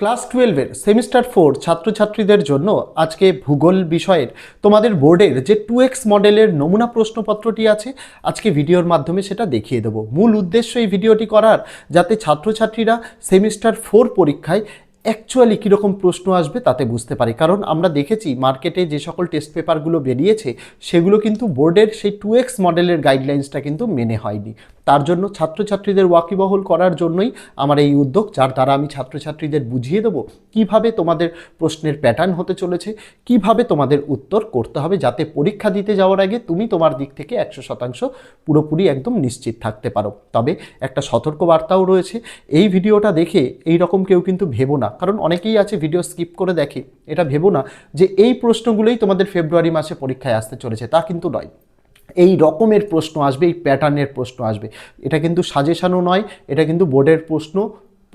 Class টুয়েলভের semester four ছাত্রছাত্রীদের জন্য আজকে ভূগোল বিষয়ের তোমাদের বোর্ডের যে টু এক্স মডেলের নমুনা প্রশ্নপত্রটি আছে, আজকে ভিডিওর মাধ্যমে সেটা দেখিয়ে দেবো। মূল উদ্দেশ্য এই ভিডিওটি করার, যাতে ছাত্রছাত্রীরা সেমিস্টার ফোর পরীক্ষায় অ্যাকচুয়ালি কীরকম প্রশ্ন আসবে তাতে বুঝতে পারি। কারণ আমরা দেখেছি মার্কেটে যে সকল টেস্ট পেপারগুলো বেরিয়েছে, সেগুলো কিন্তু বোর্ডের সেই টু এক্স মডেলের গাইডলাইন্সটা কিন্তু মেনে হয়নি। তার জন্য ছাত্রছাত্রীদের ওয়াকিবহল করার জন্যই আমার এই উদ্যোগ, যার দ্বারা আমি ছাত্রছাত্রীদের বুঝিয়ে দেবো কীভাবে তোমাদের প্রশ্নের প্যাটার্ন হতে চলেছে, কীভাবে তোমাদের উত্তর করতে হবে যাতে পরীক্ষা দিতে যাওয়ার আগে তুমি তোমার দিক থেকে একশো শতাংশ পুরোপুরি একদম নিশ্চিত থাকতে পারো। তবে একটা সতর্ক বার্তাও রয়েছে, এই ভিডিওটা দেখে এই রকম কেউ কিন্তু ভেবো না। কারণ অনেকেই আছে ভিডিও স্কিপ করে দেখে, এটা ভেবো না যে এই প্রশ্নগুলোই তোমাদের ফেব্রুয়ারি মাসে পরীক্ষায় আসতে চলেছে, তা কিন্তু নয়। এই রকমের প্রশ্ন আসবে, এই প্যাটার্নের প্রশ্ন আসবে। এটা কিন্তু সাজেশানও নয়, এটা কিন্তু বোর্ডের প্রশ্ন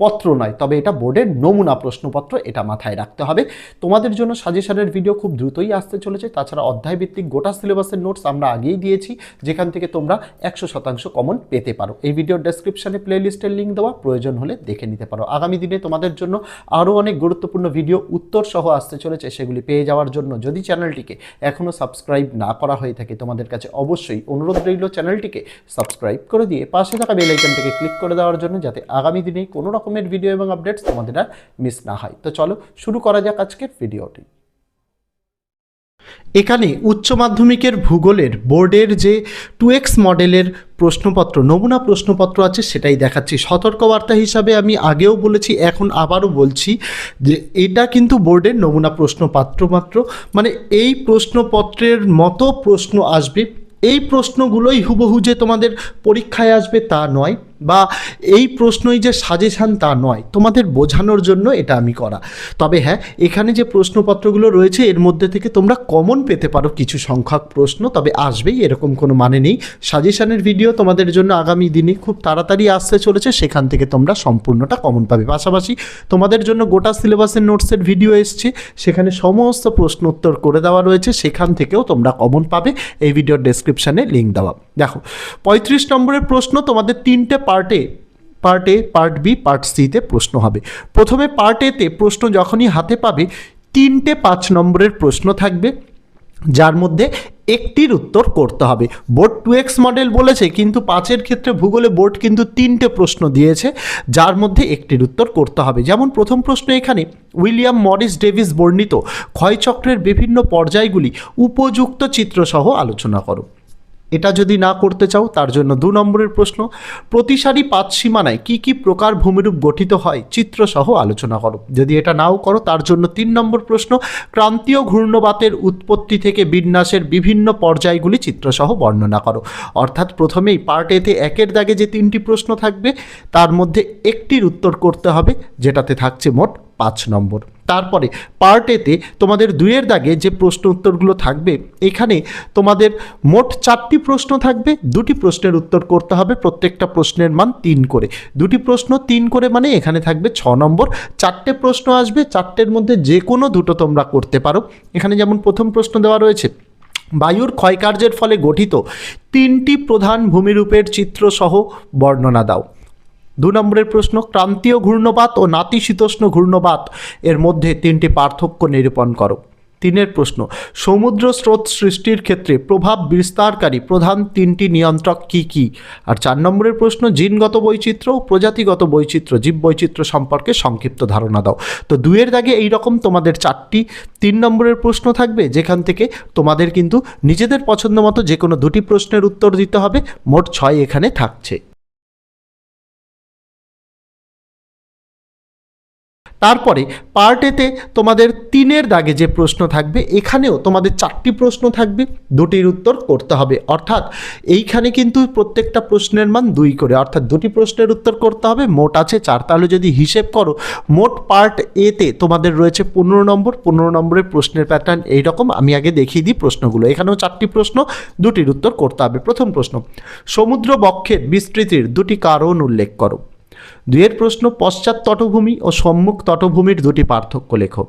পত্র নয়, তবে এটা বোর্ডের নমুনা প্রশ্নপত্র, এটা মাথায় রাখতে হবে। তোমাদের জন্য সাজেশনের ভিডিও খুব দ্রুতই আসতে চলেছে। তাছাড়া অধ্যায়ভিত্তিক গোটা সিলেবাসের নোটস আমরা আগেই দিয়েছি। যেখান থেকে তোমরা একশো শতাংশ কমন পেতে পারো। এই ভিডিওর ডেসক্রিপশনে প্লেলিস্টের লিঙ্ক দেওয়া। প্রয়োজন হলে দেখে নিতে পারো। আগামী দিনে তোমাদের জন্য আরও অনেক গুরুত্বপূর্ণ ভিডিও উত্তর সহ আসতে চলেছে। সেগুলি পেয়ে যাওয়ার জন্য যদি চ্যানেলটিকে এখনও সাবস্ক্রাইব না করা হয়ে থাকে, তোমাদের কাছে অবশ্যই অনুরোধ রইল চ্যানেলটিকে সাবস্ক্রাইব করে দিয়ে পাশে থাকা বেল আইকনটিকে ক্লিক করে দেওয়ার জন্য, যাতে আগামী দিনে কোনো রকমের ভিডিও এবং আপডেটস তোমাদের আর মিস না হয়। তো চলো শুরু করা যাক আজকের ভিডিওটি এখানে উচ্চ মাধ্যমিকের ভূগোলের বোর্ডের যে টু এক্স মডেলের প্রশ্নপত্র, নমুনা প্রশ্নপত্র আছে সেটাই দেখাচ্ছি। সতর্কবার্তা হিসাবে আমি আগেও বলেছি, এখন আবারও বলছি যে এটা কিন্তু বোর্ডের নমুনা প্রশ্নপত্র মাত্র। মানে এই প্রশ্নপত্রের মতো প্রশ্ন আসবে। এই প্রশ্নগুলোই হুবহু যে তোমাদের পরীক্ষায় আসবে তা নয়। বা এই প্রশ্নই যে সাজেশান তা নয়, তোমাদের বোঝানোর জন্য এটা আমি করা। তবে হ্যাঁ এখানে যে প্রশ্নপত্রগুলো রয়েছে, এর মধ্যে থেকে তোমরা কমন পেতে পারো কিছু সংখ্যক প্রশ্ন, তবে আসবেই, এরকম কোনো মানে নেই। সাজেশানের ভিডিও তোমাদের জন্য আগামী দিনে খুব তাড়াতাড়ি আসতে চলেছে, সেখান থেকে তোমরা সম্পূর্ণটা কমন পাবে। পাশাপাশি তোমাদের জন্য গোটা সিলেবাসের নোটসের ভিডিও এসছে, সেখানে সমস্ত প্রশ্ন উত্তর করে দেওয়া রয়েছে, সেখান থেকেও তোমরা কমন পাবে। এই ভিডিওর ডেসক্রিপশানে লিঙ্ক দেওয়া। দেখো, পঁয়ত্রিশ নম্বরের প্রশ্ন, তোমাদের তিনটে পার্টে part A part B part সিতে প্রশ্ন হবে। প্রথমে পার্ট এতে প্রশ্ন যখনই হাতে পাবে, তিনটে পাঁচ নম্বরের প্রশ্ন থাকবে, যার মধ্যে একটির উত্তর করতে হবে। বোর্ড টু এক্স মডেল বলেছে, কিন্তু পাঁচের ক্ষেত্রে ভূগোলে বোর্ড কিন্তু তিনটে প্রশ্ন দিয়েছে, যার মধ্যে একটির উত্তর করতে হবে। যেমন প্রথম প্রশ্ন এখানে, উইলিয়াম মরিস ডেভিস বর্ণিত, ক্ষয়চক্রের বিভিন্ন পর্যায়গুলি উপযুক্ত চিত্রসহ আলোচনা করো। এটা যদি না করতে চাও, তার জন্য দু নম্বরের প্রশ্ন, প্রতিসারী পাঁচ সীমানায় কি কি প্রকার ভূমিরূপ গঠিত হয়? চিত্রসহ আলোচনা করো। যদি এটা নাও করো, তার জন্য তিন নম্বর প্রশ্ন, ক্রান্তীয় ঘূর্ণবাতের উৎপত্তি থেকে বিন্যাসের বিভিন্ন পর্যায়গুলি চিত্রসহ বর্ণনা করো। অর্থাৎ প্রথমেই পার্ট এতে একের দাগে যে তিনটি প্রশ্ন থাকবে, তার মধ্যে একটির উত্তর করতে হবে, যেটাতে থাকছে মোট পাঁচ নম্বর। তারপরে পার্ট এতে তোমাদের দুইয়ের দাগে যে প্রশ্ন উত্তরগুলো থাকবে, এখানে তোমাদের মোট চারটি প্রশ্ন থাকবে, দুটি প্রশ্নের উত্তর করতে হবে, প্রত্যেকটা প্রশ্নের মান তিন করে। দুটি প্রশ্ন তিন করে মানে এখানে থাকবে ছ নম্বর। চারটে প্রশ্ন আসবে, চারটের মধ্যে যে কোনো দুটো তোমরা করতে পারো। এখানে যেমন প্রথম প্রশ্ন দেওয়া রয়েছে, বায়ুর ক্ষয়কার্যের ফলে গঠিত তিনটি প্রধান ভূমিরূপের চিত্রসহ বর্ণনা দাও। দু নম্বরের প্রশ্ন, ক্রান্তীয় ঘূর্ণপাত ও নাতিশীতোষ্ণ ঘূর্ণপাত, এর মধ্যে তিনটি পার্থক্য নিরূপণ করো। তিনের প্রশ্ন, সমুদ্র স্রোত সৃষ্টির ক্ষেত্রে প্রভাব বিস্তারকারী প্রধান তিনটি নিয়ন্ত্রক কি কি? আর চার নম্বরের প্রশ্ন, জিনগত বৈচিত্র্য ও প্রজাতিগত বৈচিত্র্য জীব বৈচিত্র্য সম্পর্কে সংক্ষিপ্ত ধারণা দাও। তো দুয়ের দাগে এই রকম তোমাদের চারটি, তিন নম্বরের প্রশ্ন থাকবে, যেখান থেকে তোমাদের কিন্তু নিজেদের পছন্দ মতো যে কোনো দুটি প্রশ্নের উত্তর দিতে হবে, মোট ছয় এখানে থাকছে। তারপরে পার্ট এতে তোমাদের তিনের দাগে যে প্রশ্ন থাকবে, এখানেও তোমাদের চারটি প্রশ্ন থাকবে, দুটির উত্তর করতে হবে। অর্থাৎ এইখানে কিন্তু প্রত্যেকটা প্রশ্নের মান দুই করে, অর্থাৎ দুটি প্রশ্নের উত্তর করতে হবে, মোট আছে চার। তাহলে যদি হিসেব করো, মোট পার্ট এতে তোমাদের রয়েছে পনেরো নম্বর, পনেরো নম্বরের প্রশ্নের প্যাটার্ন এইরকম, আমি আগে দেখিয়ে দিই প্রশ্নগুলো। এখানেও চারটি প্রশ্ন, দুটির উত্তর করতে হবে। প্রথম প্রশ্ন, সমুদ্র বক্ষের বিস্তৃতির দুটি কারণ উল্লেখ করো। দুইয়ের প্রশ্ন, পশ্চাৎ তটভূমি ও সম্মুখ তটভূমির দুটি পার্থক্য লেখো।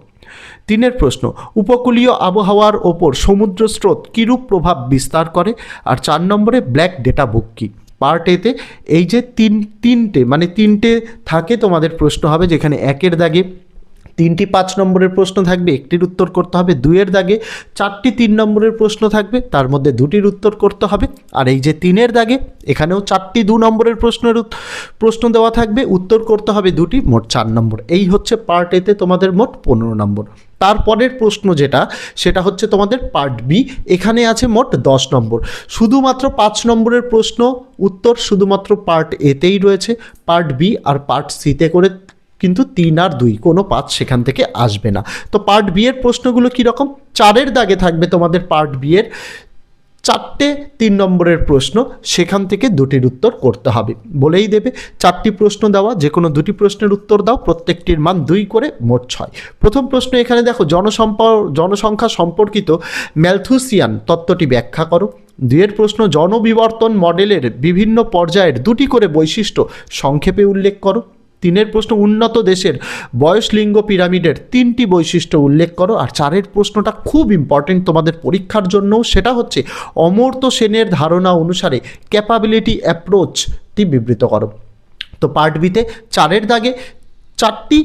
তিনের প্রশ্ন, উপকূলীয় আবহাওয়ার ওপর সমুদ্র স্রোত কীরূপ প্রভাব বিস্তার করে? আর চার নম্বরে, ব্ল্যাক ডেটা বুক কী? পার্ট এতে এই যে তিন, তিনটে মানে তিনটে থাকে, তোমাদের প্রশ্ন হবে যেখানে একের দাগে তিনটি পাঁচ নম্বরের প্রশ্ন থাকবে, একটির উত্তর করতে হবে দুইয়ের দাগে, চারটি তিন নম্বরের প্রশ্ন থাকবে, তার মধ্যে দুটির উত্তর করতে হবে। আর এই যে তিনের দাগে, এখানেও চারটি দু নম্বরের প্রশ্নের প্রশ্ন দেওয়া থাকবে, উত্তর করতে হবে দুটি, মোট চার নম্বর। এই হচ্ছে পার্ট এতে তোমাদের মোট পনেরো নম্বর। তারপরের প্রশ্ন যেটা, সেটা হচ্ছে তোমাদের পার্ট বি এখানে আছে মোট দশ নম্বর। শুধুমাত্র পাঁচ নম্বরের প্রশ্ন, উত্তর শুধুমাত্র পার্ট এতেই রয়েছে পার্ট বি আর পার্ট সিতে করে কিন্তু তিন আর দুই, কোনো পাঁচ সেখান থেকে আসবে না। তো পার্ট বি এর প্রশ্নগুলো কীরকম চারের দাগে থাকবে তোমাদের পার্ট বি এর। চারটে তিন নম্বরের প্রশ্ন, সেখান থেকে দুটির উত্তর করতে হবে। বলেই দেবে, চারটি প্রশ্ন দেওয়া যে কোনো দুটি প্রশ্নের উত্তর দাও, প্রত্যেকটির মান দুই করে, মোট ছয়। প্রথম প্রশ্ন এখানে দেখো জনসম্প জনসংখ্যা সম্পর্কিত ম্যালথুসিয়ান তত্ত্বটি ব্যাখ্যা করো। দুয়ের প্রশ্ন, জনবিবর্তন মডেলের বিভিন্ন পর্যায়ের দুটি করে বৈশিষ্ট্য সংক্ষেপে উল্লেখ করো। তিনের প্রশ্ন, উন্নত দেশের বয়স লিঙ্গ পিরামিডের তিনটি বৈশিষ্ট্য উল্লেখ করো। আর চারের প্রশ্নটা খুব ইম্পর্টেন্ট তোমাদের পরীক্ষার জন্যও। সেটা হচ্ছে, অমর্ত্য সেনের ধারণা অনুসারে ক্যাপাবিলিটি অ্যাপ্রোচটি বিবৃত করো। তো পার্ট বিতে চারের দাগে চারটি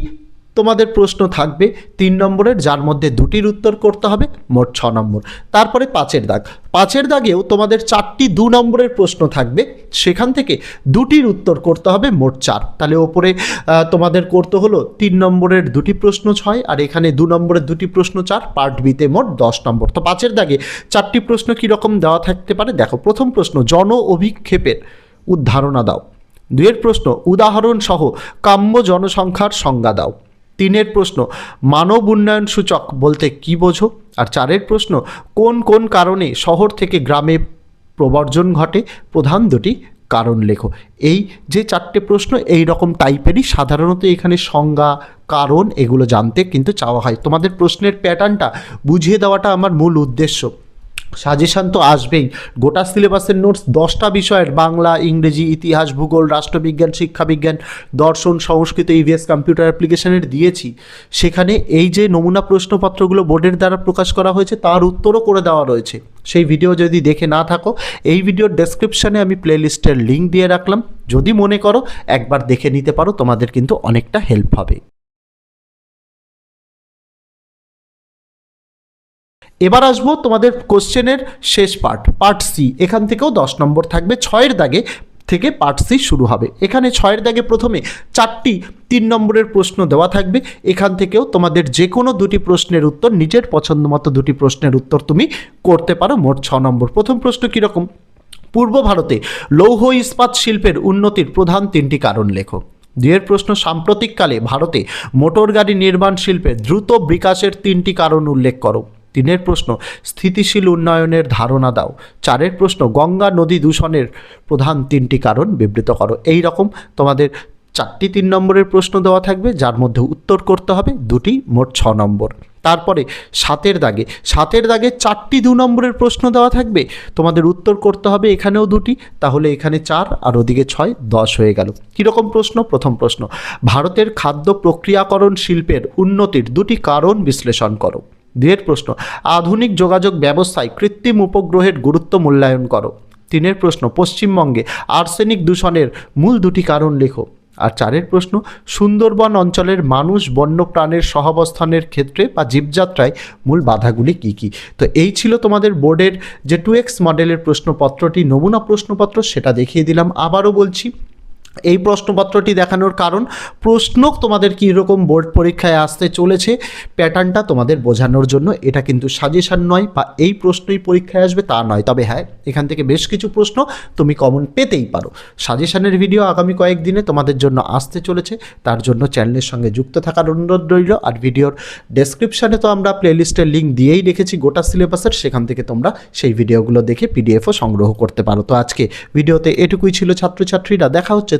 তোমাদের প্রশ্ন থাকবে তিন নম্বরের, যার মধ্যে দুটির উত্তর করতে হবে, মোট ছ নম্বর। তারপরে পাঁচের দাগ। পাঁচের দাগেও তোমাদের চারটি দু নম্বরের প্রশ্ন থাকবে। সেখান থেকে দুটির উত্তর করতে হবে, মোট চার। তাহলে ওপরে তোমাদের করতে হলো তিন নম্বরের দুটি প্রশ্ন ছয়, আর এখানে দু নম্বরের দুটি প্রশ্ন চার, পার্ট বিতে মোট দশ নম্বর। তো পাঁচের দাগে চারটি প্রশ্ন কীরকম দেওয়া থাকতে পারে? দেখো, প্রথম প্রশ্ন, জন অভিক্ষেপের উদ্ধারণা দাও। দুয়ের প্রশ্ন উদাহরণ সহ কাম্য জনসংখ্যার সংজ্ঞা দাও। তিনের প্রশ্ন, মানব উন্নয়ন সূচক বলতে কি বোঝো? আর চারের প্রশ্ন, কোন কোন কারণে শহর থেকে গ্রামে প্রবর্জন ঘটে? প্রধান দুটি কারণ লেখো। এই যে চারটে প্রশ্ন, এই রকম টাইপেরই সাধারণত এখানে সংজ্ঞা, কারণ এগুলো জানতে কিন্তু চাওয়া হয়। তোমাদের প্রশ্নের প্যাটার্নটা বুঝিয়ে দেওয়াটা আমার মূল উদ্দেশ্য। সাজেশান তো আসবেই। গোটা সিলেবাসের নোটস দশটা বিষয়ের, বাংলা, ইংরেজি, ইতিহাস, ভূগোল, রাষ্ট্রবিজ্ঞান, শিক্ষাবিজ্ঞান, দর্শন, সংস্কৃত ইভিএস কম্পিউটার অ্যাপ্লিকেশনের দিয়েছি। সেখানে এই যে নমুনা প্রশ্নপত্রগুলো বোর্ডের দ্বারা প্রকাশ করা হয়েছে, তার উত্তরও করে দেওয়া রয়েছে। সেই ভিডিও যদি দেখে না থাকো, এই ভিডিওর ডেসক্রিপশানে আমি প্লেলিস্টের লিঙ্ক দিয়ে রাখলাম। যদি মনে করো, একবার দেখে নিতে পারো, তোমাদের কিন্তু অনেকটা হেল্প হবে। এবার আসব তোমাদের কোশ্চেনের শেষ পার্ট পার্ট সি এখান থেকেও দশ নম্বর থাকবে। ছয়ের দাগে থেকে পার্ট সি শুরু হবে। এখানে ছয়ের দাগে প্রথমে চারটি তিন নম্বরের প্রশ্ন দেওয়া থাকবে। এখান থেকেও তোমাদের যে কোনো দুটি প্রশ্নের উত্তর, নিজের পছন্দ মতো দুটি প্রশ্নের উত্তর তুমি করতে পারো মোট ছ নম্বর। প্রথম প্রশ্ন কীরকম? পূর্ব ভারতে লৌহ ইস্পাত শিল্পের উন্নতির প্রধান তিনটি কারণ লেখো। দুয়ের প্রশ্ন, সাম্প্রতিককালে ভারতে মোটর গাড়ি নির্মাণ শিল্পের দ্রুত বিকাশের তিনটি কারণ উল্লেখ করো। তিনের প্রশ্ন, স্থিতিশীল উন্নয়নের ধারণা দাও। চারের প্রশ্ন, গঙ্গা নদী দূষণের প্রধান তিনটি কারণ বিবৃত করো। এই রকম তোমাদের চারটি তিন নম্বরের প্রশ্ন দেওয়া থাকবে, যার মধ্যে উত্তর করতে হবে, দুটি মোট ছ নম্বর। তারপরে সাতের দাগে সাতের দাগে চারটি দু নম্বরের প্রশ্ন দেওয়া থাকবে, তোমাদের উত্তর করতে হবে এখানেও দুটি, তাহলে এখানে চার আর ওদিকে ছয়, দশ হয়ে গেল। কীরকম প্রশ্ন? প্রথম প্রশ্ন, ভারতের খাদ্য প্রক্রিয়াকরণ শিল্পের উন্নতির দুটি কারণ বিশ্লেষণ করো। দুয়ের প্রশ্ন, আধুনিক যোগাযোগ ব্যবস্থায় কৃত্রিম উপগ্রহের গুরুত্ব মূল্যায়ন করো। তিনের প্রশ্ন, পশ্চিমবঙ্গে আর্সেনিক দূষণের মূল দুটি কারণ লেখো। আর চারের প্রশ্ন, সুন্দরবন অঞ্চলের মানুষ বন্যপ্রাণের সহাবস্থানের ক্ষেত্রে বা জীবযাত্রায় মূল বাধাগুলি কী কী? তো এই ছিল তোমাদের বোর্ডের যে টু এক্স মডেলের প্রশ্নপত্রটি। নমুনা প্রশ্নপত্র সেটা দেখিয়ে দিলাম। আবারও বলছি এই প্রশ্নপত্রটি দেখানোর কারণ প্রশ্ন তোমাদের কীরকম বোর্ড পরীক্ষায় আসতে চলেছে, প্যাটার্নটা তোমাদের বোঝানোর জন্য। এটা কিন্তু সাজেশান নয় বা এই প্রশ্নই পরীক্ষায় আসবে তা নয়। তবে হ্যাঁ এখান থেকে বেশ কিছু প্রশ্ন তুমি কমন পেতেই পারো। সাজেশানের ভিডিও আগামী কয়েকদিনে তোমাদের জন্য আসতে চলেছে। তার জন্য চ্যানেলের সঙ্গে যুক্ত থাকার অনুরোধ রইল। আর ভিডিওর ডেসক্রিপশানে তো আমরা প্লেলিস্টের লিঙ্ক দিয়েই রেখেছি। গোটা সিলেবাসের সেখান থেকে তোমরা সেই ভিডিওগুলো দেখে পিডিএফও সংগ্রহ করতে পারো। তো আজকে ভিডিওতে এটুকুই ছিল ছাত্রছাত্রীরা। দেখা হচ্ছে